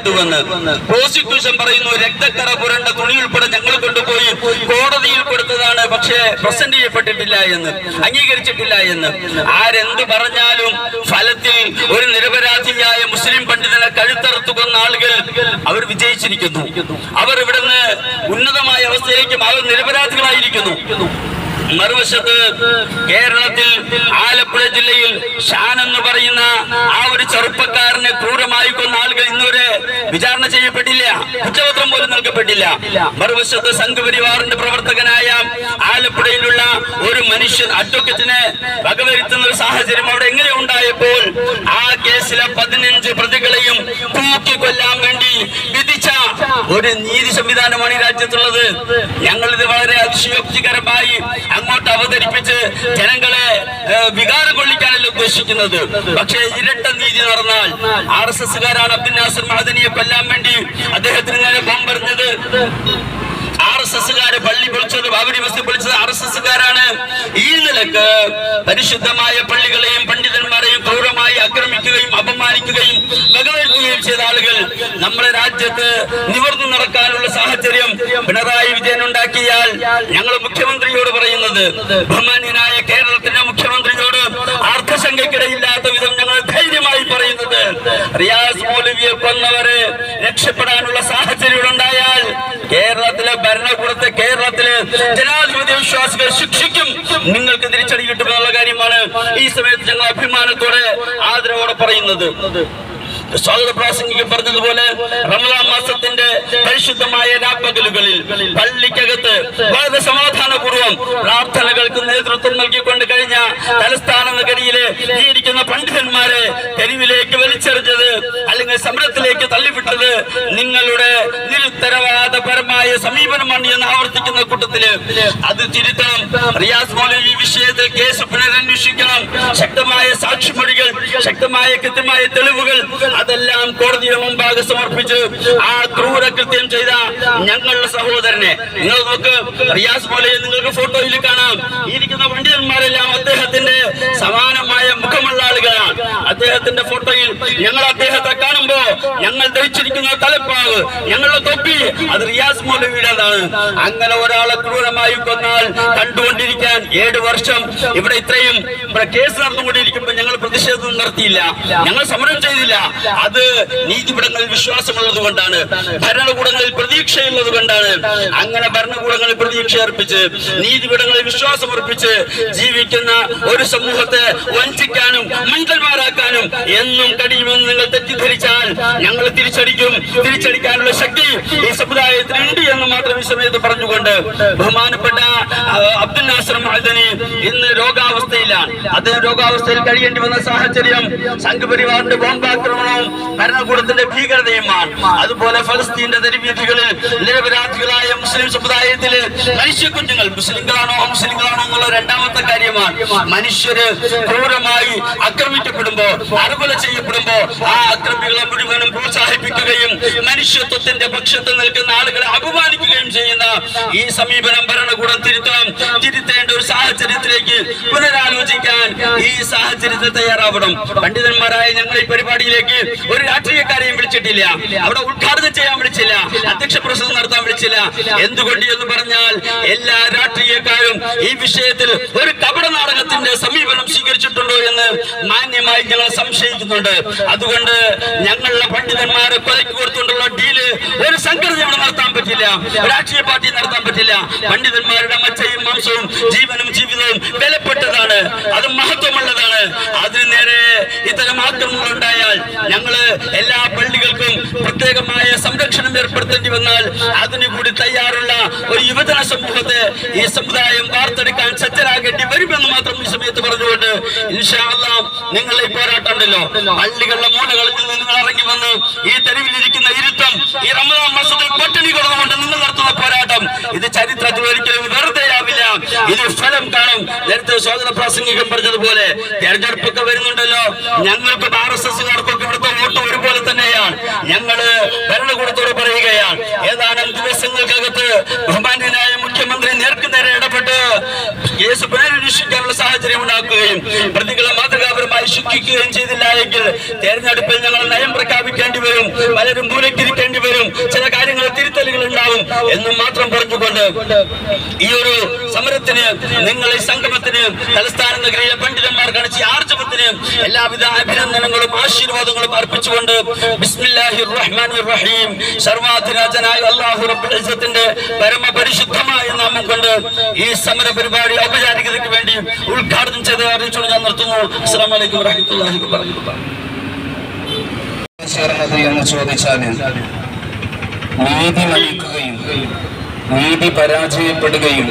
പരാജയപ്പെട്ടുവെന്ന് prosecution പറയുന്നു രക്തക്കറ പുരണ്ട തുണി ഉൾപ്പെടെ ഞങ്ങൾ കൊണ്ടുപോയി. കോടതിയിൽ കൊടുത്തതാണ് പക്ഷേ പ്രസന്റ് ചെയ്യപ്പെട്ടിട്ടില്ല എന്ന് അംഗീകരിച്ചിട്ടില്ല എന്ന്. ആരെന്ത് പറഞ്ഞാലും ഫലത്തിൽ ഒരു നിരപരാധിയായ മുസ്ലിം പണ്ഡിതനെ കഴുത്തറുത്തു കൊന്ന ആളുകൾ അവർ വിജയിച്ചിരിക്കുന്നു. അവർ ഇവിടുന്ന് ഉന്നതമായ അവസ്ഥയിലേക്ക് അവർ നിരപരാധികളായിരിക്കുന്നു. മറുവശത്ത് കേരളത്തിൽ ആലപ്പുഴ ജില്ലയിൽ ഷാൻ എന്ന് പറയുന്ന ആ ഒരു ചെറുപ്പക്കാരനെ ക്രൂരമായി കൊന്ന ആളുകൾ ഇന്നുവരെ വിചാരണ ചെയ്യപ്പെട്ടില്ല. കുറ്റപത്രം പോലും നൽകപ്പെട്ടില്ല. മറുവശത്ത് സംഘപരിവാറിന്റെ പ്രവർത്തകനായ ആലപ്പുഴയിലുള്ള ഒരു മനുഷ്യൻ അഡ്വക്കറ്റിനെ വകവരുത്തുന്ന ഒരു സാഹചര്യം അവിടെ എങ്ങനെ ഉണ്ടായപ്പോൾ ആ കേസിലെ പതിനഞ്ച് പ്രതികളെയും തൂക്കി കൊല്ലാൻ വേണ്ടി വിധിച്ച ഒരു നീതി സംവിധാനമാണ് ഈ രാജ്യത്തുള്ളത്. ഞങ്ങൾ ഇത് വളരെ അതിശയോക്തികരമായി അങ്ങോട്ട് അവതരിപ്പിച്ച് ജനങ്ങളെ വികാരം കൊള്ളിക്കാനല്ല ഉദ്ദേശിക്കുന്നത്. പക്ഷേ ഇരട്ട നീതി നടന്നാൽ ആർ എസ് എസ്സുകാരാണ് അബ്ദുൽ നാസർ മഹദനിയെ കൊല്ലാൻ വേണ്ടി അദ്ദേഹത്തിന് നേരെ ബോംബെറിഞ്ഞത്. ആർ എസ് എസ്സുകാരെ പള്ളി പൊളിച്ചത് ബാബരി മസ്ജിദ് പൊളിച്ചത് ആർ എസ് എസ്സുകാരാണ്. ഈ നിലയ്ക്ക് പരിശുദ്ധമായ പള്ളികളെയും പണ്ഡിതന്മാരെയും ക്രൂരമായി ആക്രമിക്കുകയും അപമാനിക്കുകയും വകവരുത്തുകയും ചെയ്ത ആളുകൾ നമ്മുടെ രാജ്യത്ത് നിവർന്നു നടക്കാനുള്ള സാഹചര്യം പിണറായി വിജയൻ ഉണ്ടാക്കിയാൽ ഞങ്ങൾ മുഖ്യമന്ത്രിയോട് പറയുന്നത് ബഹുമാന്യനായ കേരളത്തിന്റെ മുഖ്യമന്ത്രിയോട് അർത്ഥശങ്കയ്ക്കിടയില്ലാത്ത വിധം ഞങ്ങൾ ധൈര്യമായി പറയുന്നത് റിയാസ് മൗലവിയെ കൊന്നവരെ രക്ഷപ്പെടാനുള്ള സാഹചര്യം ഉണ്ടായാൽ കേരളത്തിലെ ഭരണകൂടത്തെ കേരളത്തിലെ ജനാധിപത്യ വിശ്വാസികൾ ശിക്ഷിക്കും. നിങ്ങൾക്ക് തിരിച്ചടി കിട്ടുമെന്നുള്ള കാര്യമാണ് ഈ സമയത്ത് ഞങ്ങൾ അഭിമാനത്തോടെ ആദരവോടെ പറയുന്നത്. സ്വാഗത പറഞ്ഞതുപോലെ റമദാൻ മാസത്തിന്റെ പരിശുദ്ധമായ രാപ്പകലുകളിൽ പള്ളിക്കകത്ത് വളരെ സമാധാനപൂർവം പ്രാർത്ഥനകൾക്ക് നേതൃത്വം നൽകിക്കൊണ്ട് കഴിഞ്ഞ തലസ്ഥാന നഗരിയിലെ ജീവിക്കുന്ന പണ്ഡിതന്മാരെ തെരുവിലേക്ക് വലിച്ചെറിഞ്ഞത് അല്ലെങ്കിൽ നിങ്ങളുടെ നിരുത്തരവാദപരമായ സമീപനമാണ് എന്ന് ആവർത്തിക്കുന്ന കൂട്ടത്തിൽ അത് തിരുത്തണം റിയാസ് മൗലവി വിഷയത്തിൽ കേസ് പുനരന്വേഷിക്കണം. ശക്തമായ സാക്ഷിമൊഴികൾ ശക്തമായ കൃത്യമായ തെളിവുകൾ അതെല്ലാം കോടതിയുടെ മുമ്പാകെ സമർപ്പിച്ച് ആ ക്രൂര കൃത്യം ചെയ്ത ഞങ്ങളുടെ സഹോദരനെ. നിങ്ങൾ നോക്ക് റിയാസ് പോലെ നിങ്ങൾക്ക് ഫോട്ടോയിൽ കാണാം. ഇരിക്കുന്ന പണ്ഡിതന്മാരെല്ലാം അദ്ദേഹത്തിന്റെ സമാനമായ അദ്ദേഹത്തിന്റെ ഫോട്ടോയിൽ ഞങ്ങൾ അദ്ദേഹത്തെ കാണുമ്പോ ഞങ്ങൾ ധരിച്ചിരിക്കുന്ന തലപ്പാവ് ഞങ്ങളുടെ തൊപ്പി അത് റിയാസ് മൗലവിയുടേതാണ്. അങ്ങനെ ഒരാളെ ക്രൂരമായി കൊന്നാൽ കണ്ടുകൊണ്ടിരിക്കാൻ ഏഴ് വർഷം ഇവിടെ ഇത്രയും കേസ് നടന്നുകൊണ്ടിരിക്കുമ്പോൾ ഞങ്ങൾ പ്രതിഷേധം നടത്തിയില്ല. ഞങ്ങൾ സമരം ചെയ്തില്ല. അത് നീതിപീഠങ്ങളിൽ വിശ്വാസമുള്ളത് കൊണ്ടാണ്. ഭരണകൂടങ്ങളിൽ പ്രതീക്ഷയുള്ളത് കൊണ്ടാണ്. അങ്ങനെ ഭരണകൂടങ്ങളിൽ പ്രതീക്ഷ അർപ്പിച്ച് നീതിപീഠങ്ങളിൽ വിശ്വാസമർപ്പിച്ച് ജീവിക്കുന്ന ഒരു സമൂഹത്തെ വഞ്ചിക്കാനും മണ്ടന്മാരാക്കാനും എന്നും കഴിയുമെന്ന് നിങ്ങൾ തെറ്റിദ്ധരിച്ചാൽ ഞങ്ങൾ തിരിച്ചടിക്കും. തിരിച്ചടിക്കാനുള്ള ശക്തി ഈ സമുദായത്തിനുണ്ട് എന്ന് മാത്രം സമയത്ത് പറഞ്ഞുകൊണ്ട് ബഹുമാനപ്പെട്ട അബ്ദുൽ നാസർ മഹദനി ഇന്ന് രോഗാവസ്ഥയിലാണ്. അദ്ദേഹം രോഗാവസ്ഥയിൽ കഴിയേണ്ടി വന്ന സാഹചര്യം സംഘപരിവാറിന്റെ ബോംബാക്രമണവും ഭരണകൂടത്തിന്റെ ഭീകരതയുമാണ്. അതുപോലെ ഫലസ്തീന്റെ തെരുവീഥികളിൽ നിരപരാധികളായ മുസ്ലിം സമുദായത്തിൽ മനുഷ്യ കുഞ്ഞുങ്ങൾ മുസ്ലിങ്ങളാണോ മുസ്ലിങ്ങളാണോ എന്നുള്ള രണ്ടാമത്തെ കാര്യമാണ്. മനുഷ്യര് ക്രൂരമായി ആക്രമിക്കപ്പെടുമ്പോ അറുകൊല ചെയ്യപ്പെടുമ്പോ ആ അക്രമികളെ മുഴുവനും പ്രോത്സാഹിപ്പിക്കുകയും മനുഷ്യത്വത്തിന്റെ പക്ഷത്ത് നിൽക്കുന്ന ആളുകളെ അപമാനിക്കുകയും ചെയ്യുന്ന ഈ സമീപനം ഭരണകൂടം തിരുത്താം. പുനരാലോചിക്കാൻ ഈ സാഹചര്യത്തിൽ തയ്യാറാവണം. പണ്ഡിതന്മാരായ ഞങ്ങൾ ഈ പരിപാടിയിലേക്ക് ഒരു രാഷ്ട്രീയക്കാരെയും വിളിച്ചിട്ടില്ല. അവിടെ ഉദ്ഘാടനം ചെയ്യാൻ വിളിച്ചില്ല. അധ്യക്ഷ പ്രസംഗം നടത്താൻ വിളിച്ചില്ല. എന്തുകൊണ്ട് എന്ന് പറഞ്ഞാൽ എല്ലാ രാഷ്ട്രീയക്കാരും ഈ വിഷയത്തിൽ ഒരു കപട നാടകത്തിന്റെ സമീപനം സ്വീകരിച്ചിട്ടുണ്ടോ എന്ന് മാന്യമായി ഞങ്ങൾ സംശയിക്കുന്നുണ്ട്. അതുകൊണ്ട് ഞങ്ങളുടെ പണ്ഡിതന്മാരെ കൊലയ്ക്ക് കൊടുത്തുകൊണ്ടുള്ള ഡീൽ ഒരു സംഘടന ഇവിടെ നടത്താൻ പറ്റില്ല. രാഷ്ട്രീയ പാർട്ടി നടത്താൻ പറ്റില്ല. പണ്ഡിതന്മാരുടെ മച്ചയും മാംസവും ജീവനും ജീവിതവും വിലപ്പെട്ടതാണ് അത് നേരെ ഇത്തരം ആക്രമണങ്ങൾ ഉണ്ടായാൽ ഞങ്ങൾ എല്ലാ പള്ളികൾക്കും പ്രത്യേകമായ സംരക്ഷണം ഏർപ്പെടുത്തേണ്ടി വന്നാൽ അതിനു കൂടി തയ്യാറുള്ള ഒരു യുവജന സമൂഹത്തെ ഈ സമുദായം വാർത്തെടുക്കാൻ സജ്ജരാകേണ്ടി വരുമെന്ന് മാത്രം ഈ സമയത്ത് പറഞ്ഞുകൊണ്ട് ഇൻഷാ നിങ്ങൾ ഈ പോരാട്ടം ഉണ്ടല്ലോ പള്ളികളുടെ മൂലകളിൽ നിന്ന് നിങ്ങൾ ഇറങ്ങി വന്ന് ഈ തെരുവിലിരിക്കുന്ന ഇരുത്തം ഈ റമദാൻ മാസത്തിൽ പട്ടിണി കൊടുത്തുകൊണ്ട് നിങ്ങൾ നടത്തുന്ന പോരാട്ടം. ഇത് ചരിത്രത്തിൽ ഒരിക്കലും ഇത് ഫലം കാണും. നേരത്തെ സ്വാതന്ത്ര്യ പ്രാസംഗികം പറഞ്ഞതുപോലെ തെരഞ്ഞെടുപ്പൊക്കെ വരുന്നുണ്ടല്ലോ. ഞങ്ങൾക്ക് ആർ എസ് എസ്സുകാർക്കൊക്കെ ഇവിടുത്തെ വോട്ട് ഒരുപോലെ തന്നെയാണ്. ഞങ്ങൾ ഭരണകൂടത്തോട് പറയുകയാണ്. ഏതാനും ദിവസങ്ങൾക്കകത്ത് ബഹുമാന്യനായ മുഖ്യമന്ത്രി നേർക്ക് നേരെ ഇടപെട്ട് കേസ് പുനരന്വേഷിക്കാനുള്ള സാഹചര്യം ഉണ്ടാക്കുകയും പ്രതികളെ മാതൃകാപരമായി ശിക്ഷിക്കുകയും ചെയ്തില്ല എങ്കിൽ തെരഞ്ഞെടുപ്പിൽ ഞങ്ങൾ നയം പ്രഖ്യാപിക്കേണ്ടി വരും പലരും മൂലക്കിരിക്കേണ്ടി വരും ചില കാര്യങ്ങൾ തിരുത്തലുകൾ ഉണ്ടാവും എന്നും മാത്രം പറഞ്ഞുകൊണ്ട് ഈ ഒരു സമരത്തിന് നിങ്ങൾ ഈ സംഗമത്തിന് തലസ്ഥാന നഗരിയിലെ പണ്ഡിതന്മാർ കാണിച്ച ആർജവത്തിന് എല്ലാവിധ അഭിനന്ദനങ്ങളും ആശീർവാദങ്ങളും അർപ്പിച്ചുകൊണ്ട് ബിസ്മില്ലാഹി റഹീം സർവാധിരാജനായ ഇസ്സത്തിന്റെ പരമപരിശുദ്ധമായ നാമം കൊണ്ട് ഈ സമര പരിപാടി ഔപചാരികതയ്ക്ക് വേണ്ടി ഉദ്ഘാടനം ചെയ്ത് അറിയിച്ചുകൊണ്ട് ഞാൻ നിർത്തുന്നു. അസ്സലാമു അലൈക്കും. വറഹ്മത്തുള്ളാഹി വബറകാതുഹു എന്ന് ചോദിച്ചാൽ നീതി നയിക്കുകയും നീതി പരാജയപ്പെടുകയും